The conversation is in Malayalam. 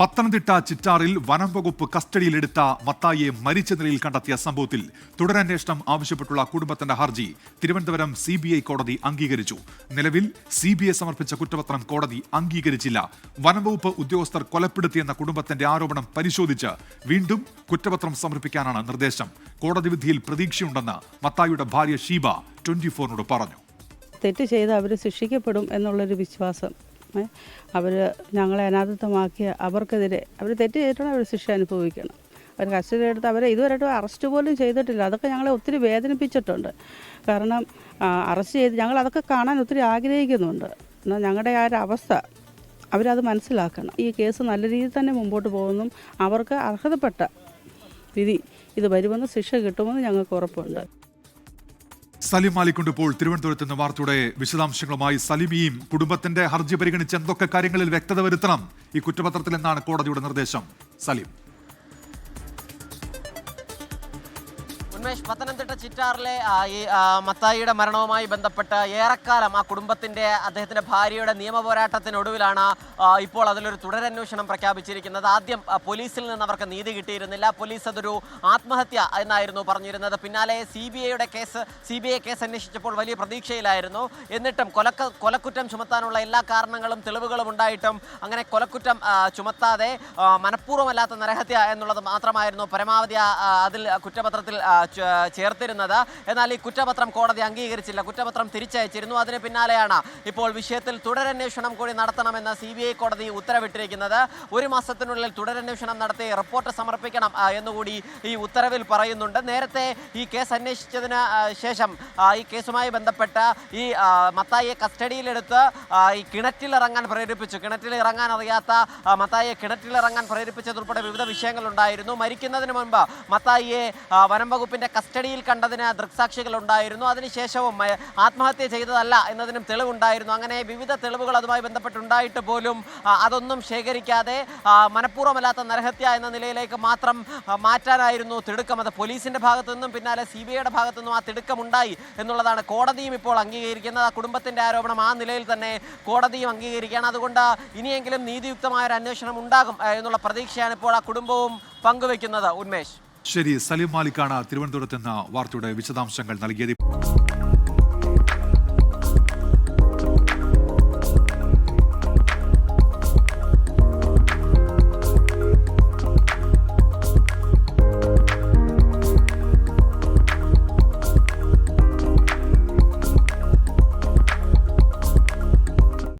പത്തനംതിട്ട ചിറ്റാറിൽ വനം വകുപ്പ് കസ്റ്റഡിയിലെടുത്ത മത്തായിയെ മരിച്ച നിലയിൽ കണ്ടെത്തിയ സംഭവത്തിൽ തുടരന്വേഷണം ആവശ്യപ്പെട്ടുള്ള കുടുംബത്തിന്റെ ഹർജി തിരുവനന്തപുരം സി ബി ഐ കോടതി അംഗീകരിച്ചു. നിലവിൽ സി ബി ഐ സമർപ്പിച്ച കുറ്റപത്രം കോടതി അംഗീകരിച്ചില്ല. വനംവകുപ്പ് ഉദ്യോഗസ്ഥർ കൊലപ്പെടുത്തിയെന്ന കുടുംബത്തിന്റെ ആരോപണം പരിശോധിച്ച് വീണ്ടും കുറ്റപത്രം സമർപ്പിക്കാനാണ് നിർദ്ദേശം. കോടതി വിധിയിൽ പ്രതീക്ഷയുണ്ടെന്ന് മത്തായിയുടെ ഭാര്യ ഷീബ ട്വന്റി ഫോറിനോട് പറഞ്ഞു. തെറ്റ് ചെയ്ത് അവർ ശിക്ഷിക്കപ്പെടും എന്നുള്ളൊരു വിശ്വാസം അവർ ഞങ്ങളെ അനാഥത്വമാക്കിയ അവർക്കെതിരെ അവർ തെറ്റ് ചെയ്തിട്ടാണ് അവർ ശിക്ഷ അനുഭവിക്കണം. അവർ കസ്റ്റഡി എടുത്ത് അവരെ ഇതുവരെയായിട്ടും അറസ്റ്റ് പോലും ചെയ്തിട്ടില്ല. അതൊക്കെ ഞങ്ങളെ ഒത്തിരി വേദനിപ്പിച്ചിട്ടുണ്ട്. കാരണം അറസ്റ്റ് ചെയ്ത് ഞങ്ങൾ അതൊക്കെ കാണാൻ ഒത്തിരി ആഗ്രഹിക്കുന്നുണ്ട്. എന്നാൽ ഞങ്ങളുടെ ആ ഒരു അവസ്ഥ അവരത് മനസ്സിലാക്കണം. ഈ കേസ് നല്ല രീതിയിൽ തന്നെ മുമ്പോട്ട് പോകുന്നു. അവർക്ക് അർഹതപ്പെട്ട വിധി ഇത് വരുമെന്ന് ശിക്ഷ കിട്ടുമെന്ന് ഞങ്ങൾക്ക് ഉറപ്പുണ്ട്. സലിം മാലിക്കുണ്ട് ഇപ്പോൾ തിരുവനന്തപുരത്ത് നിന്ന് വാർത്തയുടെ വിശദാംശങ്ങളുമായി സലിമിയും കുടുംബത്തിന്റെ ഹർജി പരിഗണിച്ച് എന്തൊക്കെ കാര്യങ്ങളിൽ വ്യക്തത വരുത്തണം? ഈ കുറ്റപത്രത്തിൽ എന്നാണ് കോടതിയുടെ നിർദ്ദേശം? സലിം. ഉന്മേഷ് പത്തനംതിട്ട ചിറ്റാറിലെ ഈ മത്തായിയുടെ മരണവുമായി ബന്ധപ്പെട്ട് ഏറെക്കാലം ആ കുടുംബത്തിന്റെ അദ്ദേഹത്തിന്റെ ഭാര്യയുടെ നിയമ പോരാട്ടത്തിനൊടുവിലാണ് ഇപ്പോൾ അതിലൊരു തുടരന്വേഷണം പ്രഖ്യാപിച്ചിരിക്കുന്നത്. ആദ്യം പോലീസിൽ നിന്ന് അവർക്ക് നീതി കിട്ടിയിരുന്നില്ല. പോലീസ് അതൊരു ആത്മഹത്യ എന്നായിരുന്നു പറഞ്ഞിരുന്നത്. പിന്നാലെ സി ബി ഐയുടെ case C B I case അന്വേഷിച്ചപ്പോൾ വലിയ പ്രതീക്ഷയിലായിരുന്നു. എന്നിട്ടും കൊലക്ക കൊലക്കുറ്റം ചുമത്താനുള്ള എല്ലാ കാരണങ്ങളും തെളിവുകളും ഉണ്ടായിട്ടും അങ്ങനെ കൊലക്കുറ്റം ചുമത്താതെ മനഃപൂർവമല്ലാത്ത നരഹത്യ എന്നുള്ളത് മാത്രമായിരുന്നു. പരമാവധി അതിൽ കുറ്റപത്രത്തിൽ ചേർത്തിരുന്നത്. എന്നാൽ ഈ കുറ്റപത്രം കോടതി അംഗീകരിച്ചില്ല. കുറ്റപത്രം തിരിച്ചയച്ചിരുന്നു. അതിന് പിന്നാലെയാണ് ഇപ്പോൾ വിഷയത്തിൽ തുടരന്വേഷണം കൂടി നടത്തണമെന്ന് സി ബി ഐ കോടതി ഉത്തരവിട്ടിരിക്കുന്നത്. ഒരു മാസത്തിനുള്ളിൽ തുടരന്വേഷണം നടത്തി റിപ്പോർട്ട് സമർപ്പിക്കണം എന്നുകൂടി ഈ ഉത്തരവിൽ പറയുന്നുണ്ട്. നേരത്തെ ഈ കേസ് അന്വേഷിച്ചതിന് ശേഷം ഈ കേസുമായി ബന്ധപ്പെട്ട് ഈ മത്തായിയെ കസ്റ്റഡിയിലെടുത്ത് ഈ കിണറ്റിലിറങ്ങാൻ പ്രേരിപ്പിച്ചു. കിണറ്റിൽ ഇറങ്ങാൻ അറിയാത്ത മത്തായിയെ കിണറ്റിലിറങ്ങാൻ പ്രേരിപ്പിച്ചതുൾപ്പെടെ വിവിധ വിഷയങ്ങളുണ്ടായിരുന്നു. മരിക്കുന്നതിന് മുൻപ് മത്തായിയെ വനം വനം വകുപ്പിന്റെ കസ്റ്റഡിയിൽ കണ്ടതിന് ദൃക്സാക്ഷികൾ ഉണ്ടായിരുന്നു അതിനുശേഷവും ആത്മഹത്യ ചെയ്തതല്ല എന്നതിനും തെളിവുണ്ടായിരുന്നു. അങ്ങനെ വിവിധ തെളിവുകൾ അതുമായി ബന്ധപ്പെട്ടുണ്ടായിട്ട് പോലും അതൊന്നും ശേഖരിക്കാതെ മനഃപൂർവമല്ലാത്ത നരഹത്യ എന്ന നിലയിലേക്ക് മാത്രം മാറ്റാനായിരുന്നു തിടുക്കം. അത് പോലീസിന്റെ ഭാഗത്തു നിന്നും പിന്നാലെ സി ബി ഐയുടെ ഭാഗത്തു നിന്നും ആ തിടുക്കമുണ്ടായി എന്നുള്ളതാണ് കോടതിയും ഇപ്പോൾ അംഗീകരിക്കുന്നത്. ആ കുടുംബത്തിന്റെ ആരോപണം ആ നിലയിൽ തന്നെ കോടതിയും അംഗീകരിക്കുകയാണ്. അതുകൊണ്ട് ഇനിയെങ്കിലും നീതിയുക്തമായ ഒരു അന്വേഷണം ഉണ്ടാകും എന്നുള്ള പ്രതീക്ഷയാണ് ഇപ്പോൾ ആ കുടുംബവും പങ്കുവെക്കുന്നത്. ഉന്മേഷ്. ശരി സലീം മാലിക്കാണ് തിരുവനന്തപുരത്ത് നിന്ന് വാർത്തയുടെ വിശദാംശങ്ങൾ നൽകിയത്.